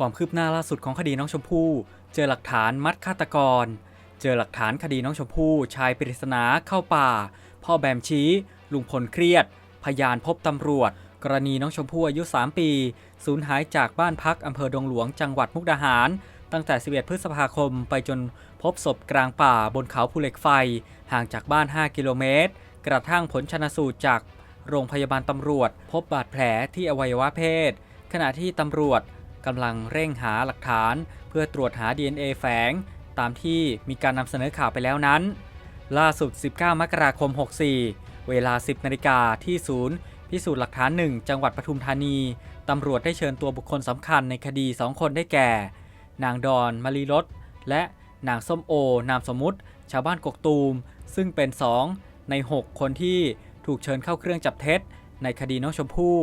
ความคืบหน้าล่าสุดของคดีน้องชมพู่ เจอหลักฐานมัดฆาตกร เจอหลักฐานคดีน้องชมพู่ชายปริศนาเข้าป่า พ่อแบมชี้ ลุงพลเครียด พยานพบตำรวจ กรณีน้องชมพู่อายุ 3 ปี สูญหายจากบ้านพักอำเภอดงหลวงจังหวัดมุกดาหาร ตั้งแต่ 11 พฤษภาคมไปจนพบศพกลางป่าบนเขาภูเหล็กไฟ ห่างจากบ้าน 5 กิโลเมตร กระทั่งผลชนสูตรจากโรงพยาบาลตำรวจ พบบาดแผลที่อวัยวะเพศ ขณะที่ตำรวจ กำลังเร่งหาหลักฐาน เพื่อตรวจหา DNA แฝง ตามที่มีการนำเสนอข่าวไปแล้วนั้น ล่าสุด 19 มกราคม 64 เวลา 10 นาฬิกาที่ศูนย์ พิสูจน์หลักฐาน 1 จังหวัดปทุมธานี ตำรวจได้เชิญตัวบุคคลสำคัญในคดี 2 คนได้แก่ นางดอนมารีรสและนางส้มโอ นามสมมุติ ชาวบ้านกกตูม ซึ่งเป็น 2 ใน 6 คนที่ถูกเชิญเข้าเครื่องจับเท็จ ในคดีน้องชมพู่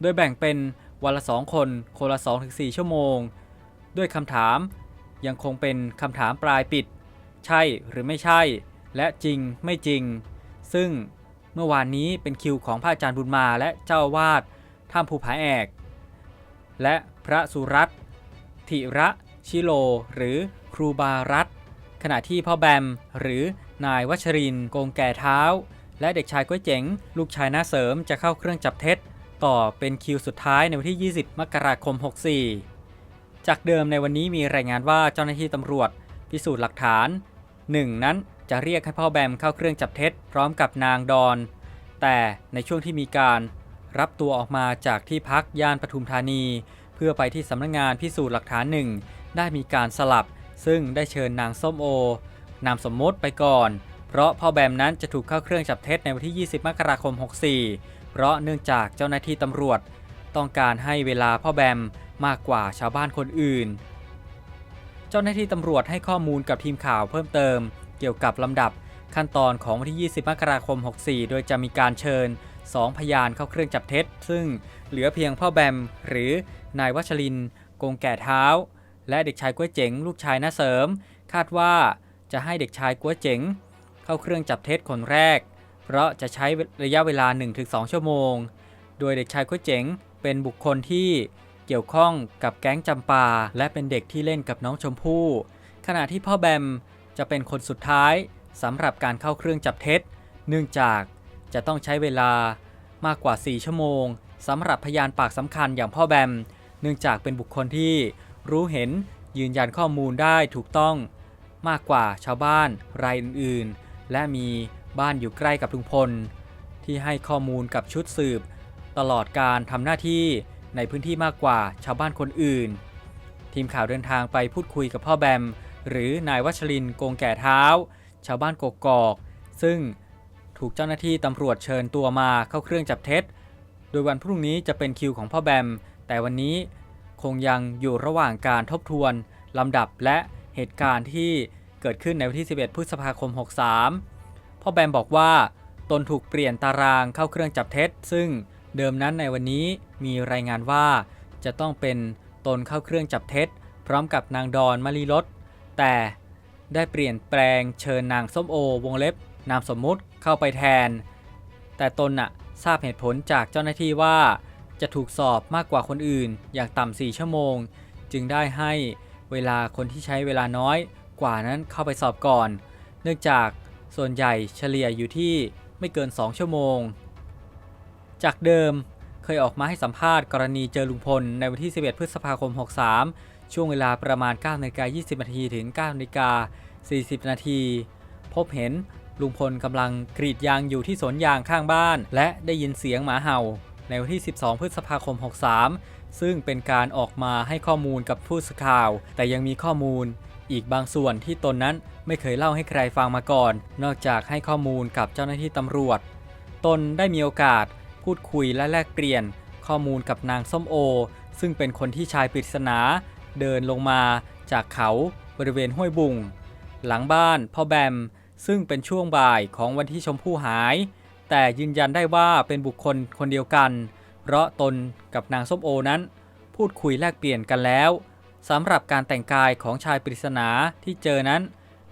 โดยแบ่งเป็น วันละ 2 คน คนละ 2-4 ชั่วโมง ด้วยคำถามยังคงเป็นคำถามปลายปิด ใช่หรือไม่ใช่ และจริงไม่จริง ซึ่งเมื่อวานนี้เป็นคิวของพระอาจารย์บุญมาและเจ้าวาดถ้ำภูผาแอก และพระสุรัตน์ธิระชิโล หรือครูบารัตขณะที่พ่อแบม หรือนายวัชรินโกงแก่เท้า และเด็กชายก้วยเจ๋ง ลูกชายน้าเสริมจะเข้าเครื่องจับเท็จ ต่อเป็นคิวสุดท้ายในวันที่ 20 มกราคม 64 จากเดิมในวันนี้มีรายงานว่าเจ้าหน้าที่ตำรวจพิสูจน์หลักฐาน 1 นั้นจะเรียกให้พ่อแบมเข้าเครื่องจับเท็จพร้อมกับนางดอน แต่ในช่วงที่มีการรับตัวออกมาจากที่พักย่านปทุมธานี เพื่อไปที่สำนักงานพิสูจน์หลักฐานหนึ่งได้มีการสลับ ซึ่งได้เชิญนางส้มโอนามสมมติไปก่อน เพราะพ่อแบมนั้นจะถูกเข้าเครื่องจับเท็จในวันที่ 20 มกราคม 64 เพราะเนื่องจากเจ้าหน้าที่ตำรวจ ต้องการให้เวลาพ่อแบมมากกว่าชาวบ้านคนอื่น เจ้าหน้าที่ตำรวจให้ข้อมูลกับทีมข่าวเพิ่มเติม เกี่ยวกับลำดับขั้นตอนของวันที่ 20 มกราคม 64 โดยจะมีการเชิญ 2 พยานเข้าเครื่องจับเท็จ ซึ่งเหลือเพียงพ่อแบม หรือนายวัชรินกงแก่เท้า และเด็กชายก้วยเจ๋ง ลูกชายน้าเสริม คาดว่าจะให้เด็กชายก้วยเจ๋ง เข้าเครื่องจับเท็จคนแรก เพราะจะใช้ระยะเวลา 1-2 ชั่วโมง โดยเด็กชายก้ยเจ๋งเป็นบุคคลที่เกี่ยวข้องกับแก๊งจำปา และเป็นเด็กที่เล่นกับน้องชมพู่ ขณะที่พ่อแบมจะเป็นคนสุดท้ายสำหรับการเข้าเครื่องจับเท็จ เนื่องจากจะต้องใช้เวลามากกว่า 4 ชั่วโมงสำหรับพยานปากสำคัญอย่างพ่อแบม เนื่องจากเป็นบุคคลที่รู้เห็นยืนยันข้อมูลได้ถูกต้อง มากกว่าชาวบ้านรายอื่น ๆ และมี บ้านอยู่ใกล้กับลุงพล ที่ให้ข้อมูลกับชุดสืบ ตลอดการทำหน้าที่ในพื้นที่มากกว่าชาวบ้านคนอื่น ทีมข่าวเดินทางไปพูดคุยกับพ่อแบม หรือนายวัชรินโกงแก่เท้า ชาวบ้านกกอก ซึ่งถูกเจ้าหน้าที่ตำรวจเชิญตัวมาเข้าเครื่องจับเท็จ โดยวันพรุ่งนี้จะเป็นคิวของพ่อแบม แต่วันนี้คงยังอยู่ระหว่างการทบทวนลำดับและเหตุการณ์ที่เกิดขึ้นในวันที่ 11 พฤษภาคม 63 พ่อแบมบอกว่า ตนถูกเปลี่ยนตารางเข้าเครื่องจับเท็จ ซึ่งเดิมนั้นในวันนี้มีรายงานว่าจะต้องเป็นตนเข้าเครื่องจับเท็จ พร้อมกับนางดอนมารีรถแต่ได้เปลี่ยนแปลงเชิญนางส้มโอวงเล็บ นามสมมุติเข้าไปแทน แต่ตนน่ะทราบเหตุผลจากเจ้าหน้าที่ว่าจะถูกสอบมากกว่าคนอื่นอย่างต่ำ4ชั่วโมง จึงได้ให้เวลาคนที่ใช้เวลาน้อยกว่านั้นเข้าไปสอบก่อน เนื่องจาก ส่วนใหญ่เฉลี่ยอยู่ที่ไม่เกิน 2 ชั่วโมง จากเดิมเคยออกมาให้สัมภาษณ์กรณีเจอลุงพลในวันที่ 11 พฤษภาคม 63 ช่วงเวลาประมาณ9นาฬิกา20นาทีถึง9นาฬิกา40 นาที พบเห็นลุงพลกำลังกรีดยางอยู่ที่สวนยางข้างบ้าน และได้ยินเสียงหมาเห่า ในวันที่ 12 พฤษภาคม 63 ซึ่งเป็นการออกมาให้ข้อมูลกับผู้สื่อข่าว แต่ยังมีข้อมูล อีกบางส่วนที่ตนนั้นไม่เคยเล่าให้ใครฟังมาก่อน นอกจากให้ข้อมูลกับเจ้าหน้าที่ตำรวจ ตนได้มีโอกาส พูดคุยและแลกเปลี่ยน ข้อมูลกับนางส้มโอ ซึ่งเป็นคนที่ชายปริศนา เดินลงมาจากเขาบริเวณห้วยบุง หลังบ้านพ่อแบม ซึ่งเป็นช่วงบ่ายของวันที่ชมพู่หาย แต่ยืนยันได้ว่าเป็นบุคคลคนเดียวกัน เพราะตนกับนางส้มโอนั้น พูดคุยแลกเปลี่ยนกันแล้ว สำหรับการแต่งกายของชายปริศนาที่เจอนั้น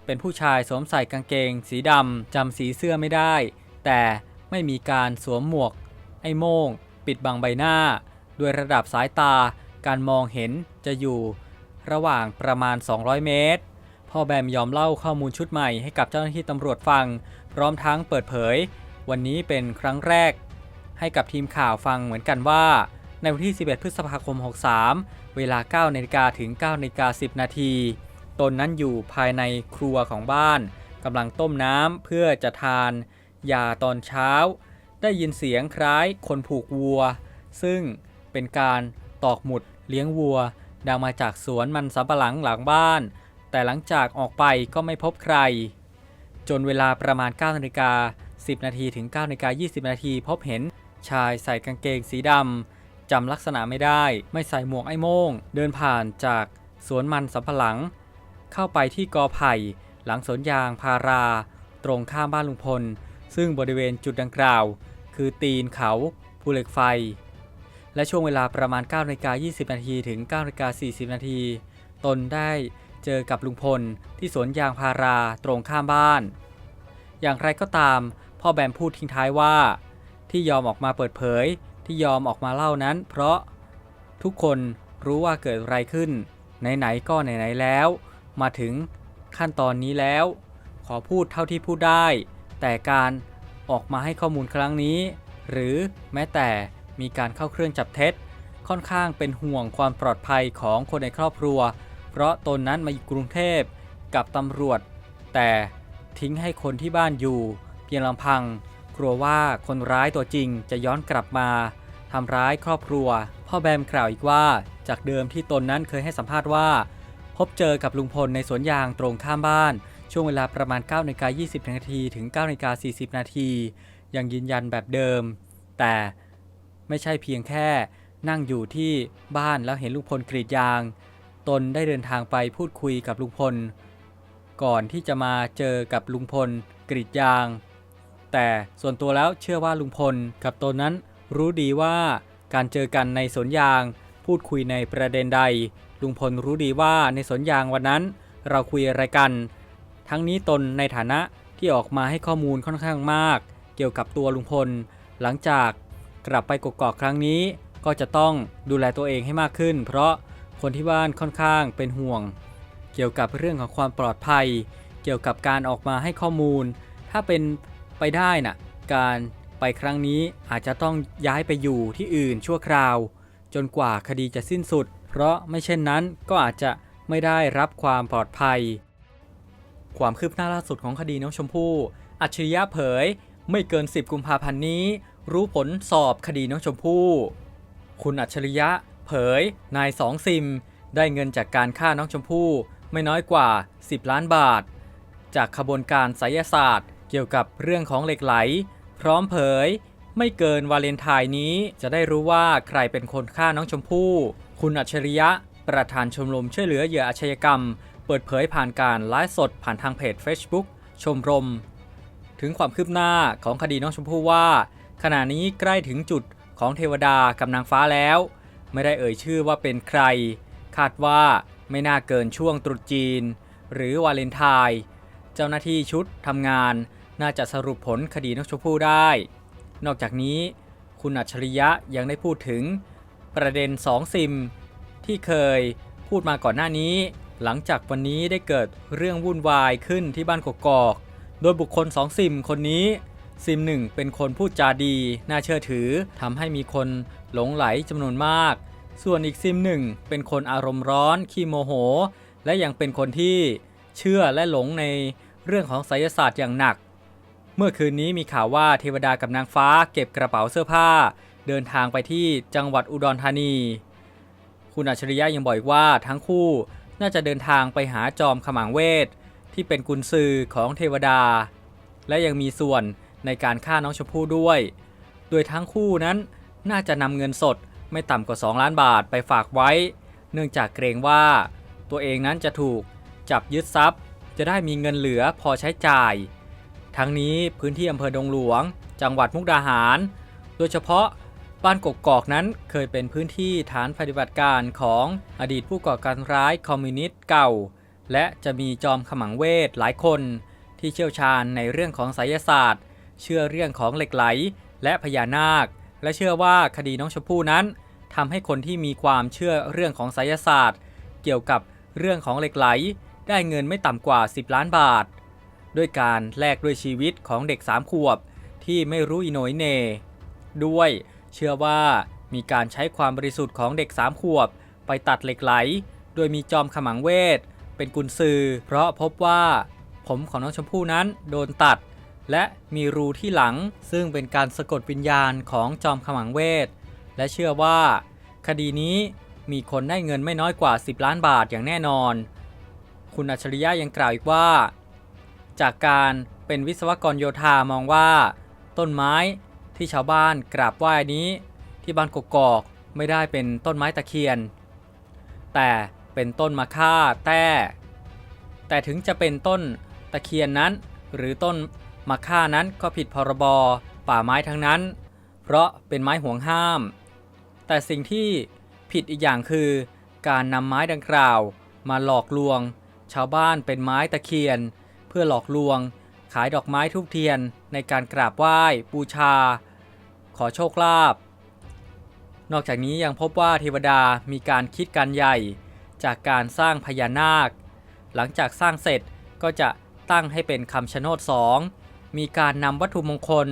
เป็นผู้ชายสวมใส่กางเกง สีดำจำสีเสื้อไม่ได้ แต่ไม่มีการสวมหมวก ไอ้โม่ง ปิดบังใบหน้า ด้วยระดับสายตา การมองเห็นจะอยู่ ระหว่างประมาณ 200 เมตร พ่อแบมยอมเล่าข้อมูลชุดใหม่ให้กับเจ้าหน้าที่ตำรวจฟัง พร้อมทั้งเปิดเผย วันนี้เป็นครั้งแรก ให้กับทีมข่าวฟังเหมือนกันว่า ในวันที่ 11 พฤษภาคม 63 เวลา9นาฬิกาถึง9นาฬิกา10 นาทีตนนั้นอยู่ภายในครัวของบ้านกำลังต้มน้ำเพื่อจะทานยาตอนเช้า ได้ยินเสียงคล้ายคนผูกวัว ซึ่งเป็นการตอกหมุดเลี้ยงวัว ดังมาจากสวนมันสำปะหลังหลังบ้าน แต่หลังจากออกไปก็ไม่พบใคร จนเวลาประมาณ9นาฬิกา10 นาทีถึง9นาฬิกา20 นาทีพบเห็นชายใส่กางเกงสีดำ จำลักษณะไม่ได้ ไม่ใส่หมวกไอ้โม่ง เดินผ่านจากสวนมันสำปะหลัง เข้าไปที่กอไผ่ หลังสวนยางพารา ตรงข้ามบ้านลุงพล ซึ่งบริเวณจุดดังกล่าว คือตีนเขาภูเหล็กไฟ และช่วงเวลาประมาณ9นาฬิกา20นาทีถึง9นาฬิกา40นาทีตนได้เจอกับลุงพลที่สวนยางพาราตรงข้ามบ้าน อย่างไรก็ตาม พ่อแบมพูดทิ้งท้ายว่า ที่ยอมออกมาเปิดเผย ที่ยอมออกมาเล่านั้น เพราะทุกคนรู้ว่าเกิดอะไรขึ้น ไหนๆก็ไหนๆแล้ว มาถึงขั้นตอนนี้แล้ว ขอพูดเท่าที่พูดได้ แต่การออกมาให้ข้อมูลครั้งนี้ หรือแม้แต่มีการเข้าเครื่องจับเท็จ ค่อนข้างเป็นห่วงความปลอดภัยของคนในครอบครัว เพราะตนนั้นมาอยู่กรุงเทพกับตำรวจ แต่ทิ้งให้คนที่บ้านอยู่ เพียงลำพัง กลัวว่าคนร้ายตัวจริงจะย้อนกลับมาทำร้ายครอบครัว พ่อแบมกล่าวอีกว่า จากเดิมที่ตนนั้นเคยให้สัมภาษณ์ว่า พบเจอกับลุงพลในสวนยางตรงข้ามบ้าน ช่วงเวลาประมาณ9นาฬิกา20นาทีถึง9นาฬิกา40นาทียังยืนยันแบบเดิม แต่ไม่ใช่เพียงแค่นั่งอยู่ที่บ้านแล้วเห็นลุงพลกรีดยาง ตนได้เดินทางไปพูดคุยกับลุงพล ก่อนที่จะมาเจอกับลุงพลกรีดยาง แต่ส่วนตัวแล้วเชื่อว่าลุงพลกับตนนั้นรู้ดีว่าการเจอกันในสวนยาง พูดคุยในประเด็นใด ลุงพลรู้ดีว่าในสวนยางวันนั้น เราคุยอะไรกัน ทั้งนี้ตนในฐานะที่ออกมาให้ข้อมูลค่อนข้างมาก เกี่ยวกับตัวลุงพล หลังจากกลับไปกกอกครั้งนี้ ก็จะต้องดูแลตัวเองให้มากขึ้น เพราะคนที่บ้านค่อนข้างเป็นห่วง เกี่ยวกับเรื่องของความปลอดภัย เกี่ยวกับการออกมาให้ข้อมูล ถ้าเป็น ไปได้น่ะการไปครั้งนี้อาจจะต้องย้ายไปอยู่ที่อื่นชั่วคราว จนกว่าคดีจะสิ้นสุด เพราะไม่เช่นนั้นก็อาจจะไม่ได้รับความปลอดภัย ความคืบหน้าล่าสุดของคดีน้องชมพู่อัจฉริยะเผย ไม่เกิน 10 กุมภาพันธ์นี้ รู้ผลสอบคดีน้องชมพู่คุณอัจฉริยะเผย นายสองซิม ได้เงินจากการฆ่าน้องชมพู่ไม่น้อยกว่า 10 ล้านบาท จากขบวนการไสยศาสตร์ เกี่ยวกับเรื่องของเหล็กไหล พร้อมเผย ไม่เกินวาเลนไทน์นี้จะได้รู้ว่าใครเป็นคนฆ่าน้องชมพู่ คุณอัจฉริยะ ประธานชมรมช่วยเหลือเหยื่ออาชญากรรม เปิดเผยผ่านการไลฟ์สดผ่านทางเพจ Facebook ชมรม ถึงความคืบหน้าของคดีน้องชมพู่ว่า ขณะนี้ใกล้ถึงจุดของเทวดากับนางฟ้าแล้ว ไม่ได้เอ่ยชื่อว่าเป็นใคร คาดว่าไม่น่าเกินช่วงตรุษจีน หรือวาเลนไทน์เจ้าหน้าที่ชุดทำงาน น่าจะสรุปผลคดีน้องชมพู่ได้ นอกจากนี้ คุณอัจฉริยะยังได้พูดถึง ประเด็น 2 ซิม ที่เคยพูดมาก่อนหน้านี้ หลังจากวันนี้ได้เกิดเรื่องวุ่นวายขึ้นที่บ้านกกอก โดยบุคคล 2 ซิมคนนี้ซิมหนึ่งเป็นคนพูดจาดี น่าเชื่อถือทำให้มีคนหลงไหลจำนวนมาก ส่วนอีกซิมหนึ่งเป็นคนอารมณ์ร้อน ขี้โมโห และยังเป็นคนที่เชื่อและหลงในเรื่องของไสยศาสตร์อย่างหนัก เมื่อคืนนี้มีข่าวว่าเทวดากับนางฟ้าเก็บกระเป๋าเสื้อผ้า เดินทางไปที่จังหวัดอุดรธานี คุณอัจฉริยะยังบอกอีกว่าทั้งคู่น่าจะเดินทางไปหาจอมขมังเวท ที่เป็นกุญซือของเทวดา และยังมีส่วนในการฆ่าน้องชมพู่ด้วย โดยทั้งคู่นั้นน่าจะนำเงินสดไม่ต่ำกว่า 2 ล้านบาทไปฝากไว้ เนื่องจากเกรงว่า ตัวเองนั้นจะถูกจับยึดทรัพย์ จะได้มีเงินเหลือพอใช้จ่าย ทั้งนี้พื้นที่อำเภอดงหลวง จังหวัดมุกดาหาร โดยเฉพาะบ้านกกอกนั้นเคยเป็นพื้นที่ฐานปฏิบัติการของอดีตผู้ก่อการร้ายคอมมิวนิสต์เก่า และจะมีจอมขมังเวทหลายคน ที่เชี่ยวชาญในเรื่องของไสยศาสตร์ เชื่อเรื่องของเหล็กไหลและพญานาค และเชื่อว่าคดีน้องชมพู่นั้นทำให้คนที่มีความเชื่อเรื่องของไสยศาสตร์ เกี่ยวกับเรื่องของเหล็กไหล ได้เงินไม่ต่ำกว่า 10 ล้านบาท ด้วยการแลกด้วยชีวิตของเด็ก 3 ขวบ ที่ไม่รู้อิโนยเน ด้วยเชื่อว่ามีการใช้ความบริสุทธิ์ของเด็ก 3 ขวบ ไปตัดเหล็กไหล โดยมีจอมขมังเวท เป็นกุญซือ เพราะพบว่า ผมของน้องชมพู่นั้นโดนตัด และมีรูที่หลัง ซึ่งเป็นการสะกดวิญญาณของจอมขมังเวท และเชื่อว่า คดีนี้มีคนได้เงินไม่น้อยกว่า 10 ล้านบาทอย่างแน่นอน คุณอัจฉริยะยังกล่าวอีกว่า จากการเป็นวิศวกรโยธามองว่า ต้นไม้ที่ชาวบ้านกราบไหว้นี้ ที่บ้านกกอกไม่ได้เป็นต้นไม้ตะเคียน แต่เป็นต้นมะค่าแต้ แต่ถึงจะเป็นต้นตะเคียนนั้น หรือต้นมะค่านั้นก็ผิดพรบป่าไม้ทั้งนั้น เพราะเป็นไม้ห่วงห้าม แต่สิ่งที่ผิดอีกอย่างคือ การนำไม้ดังกล่าว มาหลอกลวง ชาวบ้านเป็นไม้ตะเคียนเพื่อหลอกลวง ขายดอกไม้ทูบเทียนในการกราบไหว้บูชา ขอโชคลาภนอกจากนี้ยังพบว่าเทวดามีการคิดการใหญ่ จากการสร้างพญานาค หลังจากสร้างเสร็จก็จะตั้งให้เป็นคำชะโนดสองมีการนำวัตถุมงคล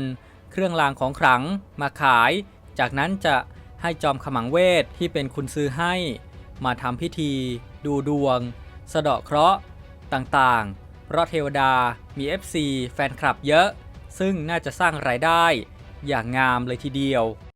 เครื่องรางของขลังมาขาย จากนั้นจะให้จอมขมังเวทที่เป็นคุณซื้อให้ มาทำพิธี ดูดวง สะเดาะเคราะห์ต่าง เพราะเทวดามี FC แฟนคลับเยอะ ซึ่งน่าจะสร้างรายได้อย่างงามเลยทีเดียว